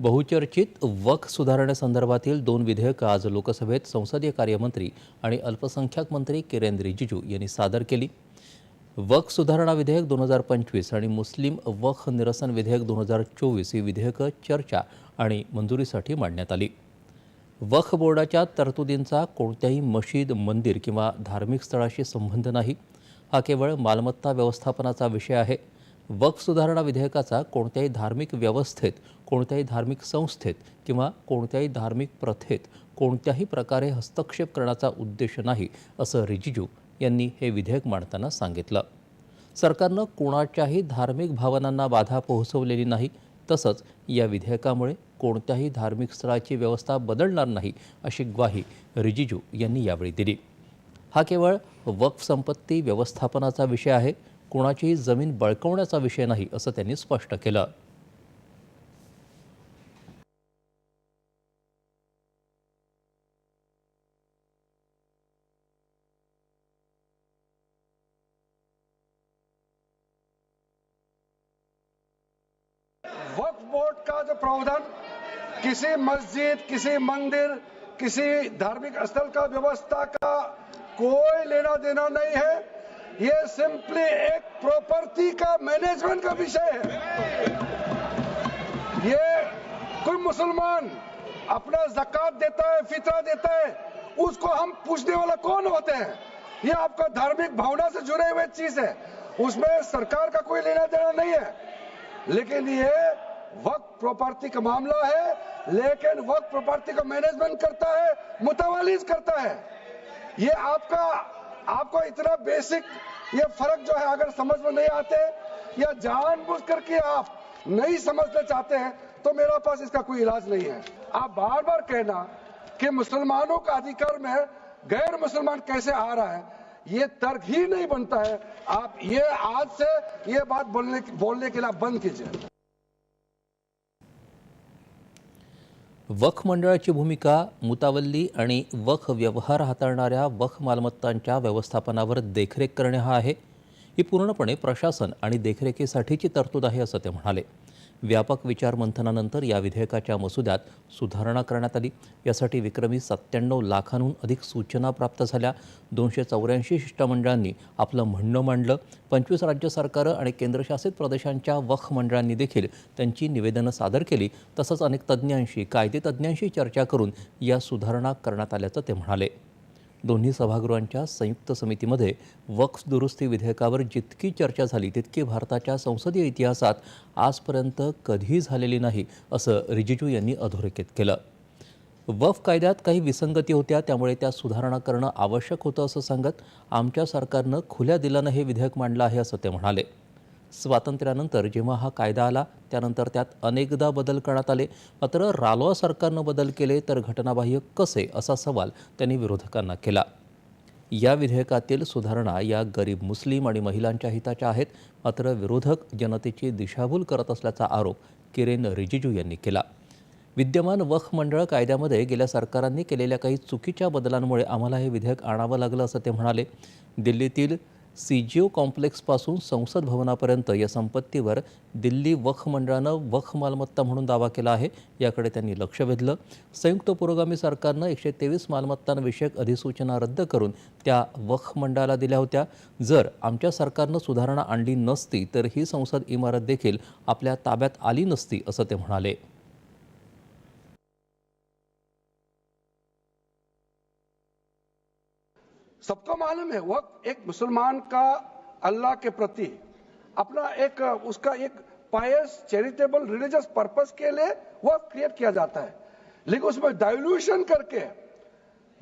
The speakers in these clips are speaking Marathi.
बहुचर्चित वक सुधारणेसंदर्भातील दोन विधेयकं आज लोकसभेत संसदीय कार्यमंत्री आणि अल्पसंख्याक मंत्री किरेन रिजिजू यांनी सादर केली. वक सुधारणा विधेयक दोन हजार पंचवीस आणि मुस्लिम वख निरसन विधेयक दोन हजार चोवीस ही विधेयकं चर्चा आणि मंजुरीसाठी मांडण्यात आली. वक्फ बोर्डाच्या तरतुदींचा कोणत्याही मशीद मंदिर किंवा धार्मिक स्थळाशी संबंध नाही. हा केवळ मालमत्ता व्यवस्थापनाचा विषय आहे. वक्फ सुधारणा विधेयकाचा कोणत्याही धार्मिक व्यवस्थेत कोणत्याही धार्मिक संस्थेत किंवा कोणत्याही धार्मिक प्रथेत कोणत्याही प्रकारे हस्तक्षेप करण्याचा उद्देश नाही असं रिजिजू यांनी हे विधेयक मांडताना सांगितलं. सरकारनं कोणाच्याही धार्मिक भावनांना बाधा पोहोचवलेली नाही तसंच या विधेयकामुळे कोणत्याही धार्मिक स्थळाची व्यवस्था बदलणार नाही अशी ग्वाही रिजिजू यांनी यावेळी दिली. हा केवळ वक्फ संपत्ती व्यवस्थापनाचा विषय आहे कोणाचीही जमीन बळकवण्याचा विषय नाही असं त्यांनी स्पष्ट केलं. वक्फ बोर्ड का जो प्रावधान किसी मस्जिद किसी मंदिर किसी धार्मिक स्थल का व्यवस्था का कोई लेना देना नहीं है। ये सिंपली एक प्रॉपर्टी का मैनेजमेंट का विषय है। ये कोई मुसलमान अपना जक़ात देता है, फितरा देता है, उसको हम पूछने वाला कौन होते हैं? ये आपका धार्मिक भावना से जुड़े हुए चीज़ है। उसमें सरकार का कोई लेना देना नहीं है। लेकिन ये वक्त प्रॉपर्टी का मामला है, लेकिन वक्त प्रॉपर्टी का मैनेजमेंट करता है, मुतवालिज करता है। ये आपका आपको इतना बेसिक ये फ़र्क जो है, अगर समझ में नहीं आते या जानबूझ करके आप नहीं समझना चाहते हैं तो मेरा पास इसका कोई इलाज नहीं है। आप बार बार कहना कि मुसलमानों का अधिकार में गैर मुसलमान कैसे आ रहा है, ये तर्क ही नहीं बनता है। आप ये आज से ये बात बोलने बोलने के लिए आप बंद कीजिए। वख मंडळाची भूमिका मुतावल्ली आणि वख व्यवहार हाताळणाऱ्या वख मालमत्तांच्या व्यवस्थापनावर देखरेख करणे हा आहे. ही पूर्णपणे प्रशासन आणि देखरेखीसाठीची तरतूद आहे असं ते म्हणाले. व्यापक विचारमंथनानंतर या विधेयकाच्या मसुद्यात सुधारणा करण्यात आली. यासाठी विक्रमी सत्त्याण्णव लाखांहून अधिक सूचना प्राप्त झाल्या. दोनशे चौऱ्याऐंशी शिष्टमंडळांनी आपलं म्हणणं मांडलं. पंचवीस राज्य सरकारं आणि केंद्रशासित प्रदेशांच्या वख मंडळांनी देखील त्यांची निवेदनं सादर केली. तसंच अनेक तज्ज्ञांशी कायदेतज्ज्ञांशी चर्चा करून या सुधारणा करण्यात आल्याचं ते म्हणाले. दोन्ही सभागृहांच्या संयुक्त समितीमध्ये वक्स दुरुस्ती विधेयकावर जितकी चर्चा झाली तितकी भारताच्या संसदीय इतिहासात आजपर्यंत कधीही झालेली नाही असं रिजिजू यांनी अधोरेखित केलं. वफ कायद्यात काही विसंगती होत्या त्यामुळे त्या सुधारणा करणं आवश्यक होतं असं सांगत आमच्या सरकारनं खुल्या दिलानं हे विधेयक मांडलं आहे असं ते म्हणाले. स्वातंत्र्यानंतर जेव्हा हा कायदा आला त्यानंतर त्यात अनेकदा बदल करण्यात आले. मात्र रालोआ सरकारनं बदल केले तर घटनाबाह्य कसे असा सवाल त्यांनी विरोधकांना केला. या विधेयकातील सुधारणा या गरीब मुस्लिम आणि महिलांच्या हिताच्या आहेत. मात्र विरोधक जनतेची दिशाभूल करत असल्याचा आरोप किरेन रिजिजू यांनी केला. विद्यमान वक्फ मंडळ कायद्यामध्ये गेल्या सरकारांनी केलेल्या काही चुकीच्या बदलांमुळे आम्हाला हे विधेयक आणावं लागलं असं ते म्हणाले. दिल्लीतील सीजीओ कॉम्प्लेक्सपासून संसद भवनापर्यंत या संपत्तीवर दिल्ली वख मंडळानं वख मालमत्ता म्हणून दावा केला आहे. याकडे त्यांनी लक्ष वेधलं. संयुक्त पुरोगामी सरकारनं एकशे तेवीस मालमत्तांविषयक अधिसूचना रद्द करून त्या वख मंडळाला दिल्या होत्या. जर आमच्या सरकारनं सुधारणा आणली नसती तर ही संसद इमारत देखील आपल्या ताब्यात आली नसती असं ते म्हणाले. सबको मालूम है, वक्त एक मुसलमान का अल्लाह के प्रति अपना एक, उसका एक पायस चैरिटेबल रिलीजियस पर्पस के लिए वक्त क्रिएट किया जाता है। लेकिन उसमें डाइल्यूशन करके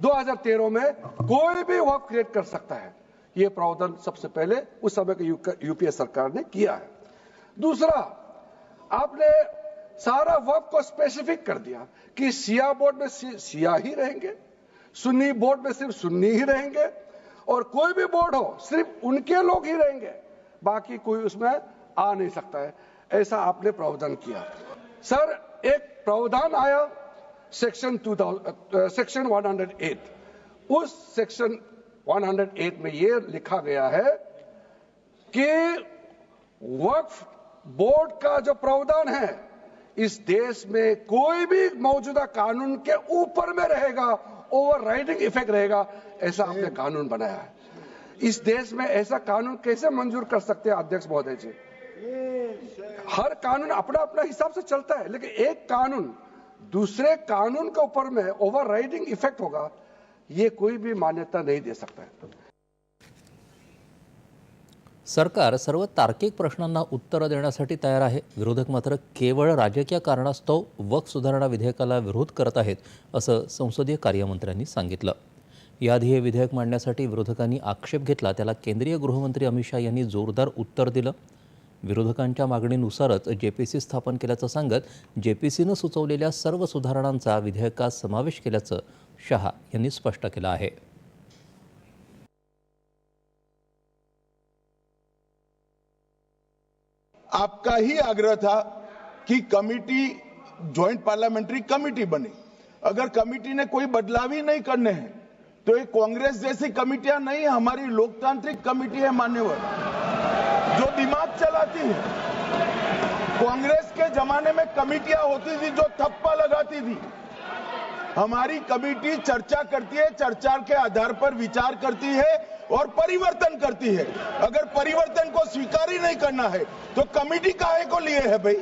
2013 में कोई भी वक्त क्रिएट कर सकता है। ये प्रावधान सबसे पहले उस समय के यूपीए सरकार ने किया है। दूसरा, आपने सारा वक्त को स्पेसिफिक कर दिया कि सिया बोर्ड में सिया ही रहेंगे। सुन्नी बोर्ड में सिर्फ़ सुन्नी ही रहेंगे और कोई भी बोर्ड हो, सिर्फ़ उनके लोग ही रहेंगे। बाकी कोई उसमें आ नहीं सकता है। ऐसा आपने प्रावधान किया। सर, एक प्रावधान आया सेक्शन 2000 सेक्शन 108 उस सेक्शन 108 में ये लिखा गया है कि वक्फ बोर्ड का जो प्रावधान है, इस देश में कोई भी मौजूदा कानून के ऊपर में रहेगा ओवर राइडिंग इफ़ेक्ट रहेगा, ऐसा आपने कानून बनाया है। इस देश में ऐसा कानून कैसे मंजूर कर सकते हैं, अध्यक्ष महोदय जी? हर कानून अपना अपना हिसाब से चलता है, लेकिन एक कानून दूसरे कानून के ऊपर में ओवर राइडिंग इफ़ेक्ट होगा, ये कोई भी मान्यता नहीं दे सकता है। सरकार सर्व तार्किक प्रश्नांना उत्तरं देण्यासाठी तयार आहे. विरोधक मात्र केवळ राजकीय कारणास्तव वक सुधारणा विधेयकाला विरोध करत आहेत असं संसदीय कार्यमंत्र्यांनी सांगितलं. याआधी हे विधेयक मांडण्यासाठी विरोधकांनी आक्षेप घेतला त्याला केंद्रीय गृहमंत्री अमित शाह यांनी जोरदार उत्तर दिलं. विरोधकांच्या मागणीनुसारच जे पी सी स्थापन केल्याचं सांगत जे पी सीनं सुचवलेल्या सर्व सुधारणांचा विधेयकात समावेश केल्याचं शहा यांनी स्पष्ट केलं आहे. आपका ही आग्रह था कि कमिटी ज्वाइंट पार्लियामेंट्री कमिटी बने। अगर कमिटी ने कोई बदलाव ही नहीं करने हैं तो ये कांग्रेस जैसी कमिटियाँ नहीं, हमारी लोकतांत्रिक कमिटी है मान्यवर, जो दिमाग चलाती है। कांग्रेस के जमाने में कमिटियाँ होती थी जो थप्पा लगाती थी। हमारी कमिटी चर्चा करती है, चर्चा के आधार पर विचार करती है और परिवर्तन करती है। अगर परिवर्तन को स्वीकार ही नहीं करना है तो कमिटी काहे को लिए है भाई?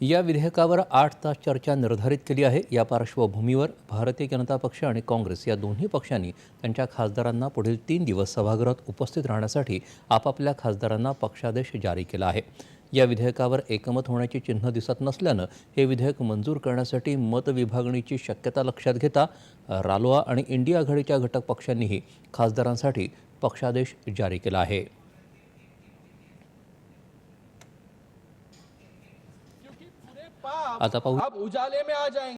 या विधेयकावर आठ तास चर्चा निर्धारित केली आहे. या पार्श्वभूमीवर भारतीय जनता पक्ष आणि काँग्रेस या दोन्ही पक्षांनी त्यांच्या खासदारांना पुढील तीन दिवस सभागृहात उपस्थित राहण्यासाठी आपापल्या खासदारांना पक्षादेश जारी केला आहे. या विधेयकावर एकमत होण्याची चिन्ह दिसत नसल्यानं हे विधेयक मंजूर करण्यासाठी मतविभागणीची शक्यता लक्षात घेता रालोआ आणि इंडिया आघाडीच्या घटक पक्षांनीही खासदारांसाठी पक्षादेश जारी केला आहे. आता पाहू उजाले में आ जाएंगे